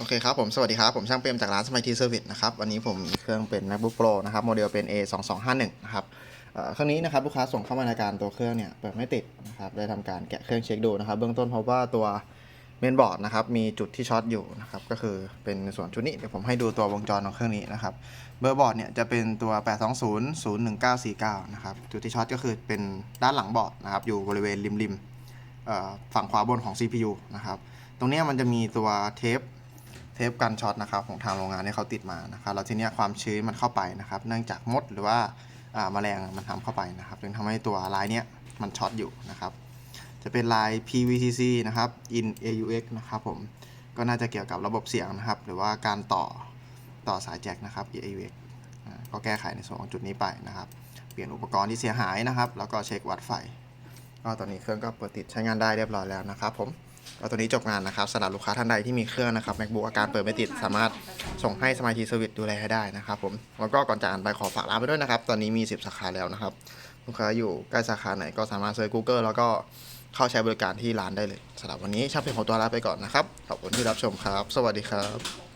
โอเคครับผมสวัสดีครับผมช่างเปรมจากร้านสมัยทีเซอร์วิสนะครับวันนี้ผมมีเครื่องเป็น macbook pro นะครับโมเดลเป็น a 2 2 5 1นะครับเครื่องนี้นะครับลูกค้าส่งเข้ามาในการตัวเครื่องเนี่ยเปิดไม่ติดนะครับได้ทำการแกะเครื่องเช็คดูนะครับ เบื้องต้นพบว่าตัวเมนบอร์ดนะครับมีจุดที่ช็อตอยู่นะครับก็คือเป็นส่วนจุดนี้เดี๋ยวผมให้ดูตัววงจรของเครื่องนี้นะครับเบอร์บอร์ดเนี่ยจะเป็นตัว 820 01949 นะครับจุดที่ช็อตก็คือเป็นด้านหลังบอร์ดนะครับอยู่บริเวณริมริมๆเอ่อฝั่งขวาบนของ CPU นะครับตรงนี้มันจะมีตัวเทป ปกันช็อตนะครับของทางโรงงานที่เขาติดมานะครับแล้วทีนี้ความชื้นมันเข้าไปนะครับ เนื่องจากมดหรือว่าอ่าแมลงมันทำเข้าไปนะครับจึงทำให้ตัวลายเนี้ยมันช็อตอยู่นะครับ จะเป็นลาย PVTC นะครับ in AUX นะครับผมก็น่าจะเกี่ยวกับระบบเสียงนะครับ หรือว่าการต่อต่อสายแจ็คนะครับ AUX ก็แก้ไขในส่วนของจุดนี้ไปนะครับ เปลี่ยนอุปกรณ์ที่เสียหายนะครับ แล้วก็เช็ควัดไฟก็ตอนนี้เครื่องก็เปิดติดใช้งานได้เรียบร้อยแล้วนะครับผม เอาตัวนี้จบงานนะครับสำหรับลูกค้าท่านใดที่มีเครื่องนะครับ macbook อาการเปิดไม่ติดสามารถส่งให้สมาชิกสวิตดูแลให้ได้นะครับผมแล้วก็ก่อนจะอ่านไปขอฝากร้านไปด้วยนะครับ ตอนนี้มี 10 สาขาแล้วนะครับ ลูกค้าอยู่ใกล้สาขาไหนก็สามารถเซิร์ช Google แล้วก็เข้าใช้บริการที่ร้านได้เลยสำหรับวันนี้ช่างเป็นของตัวลาไปก่อนนะครับขอบคุณที่รับชมครับ สวัสดีครับ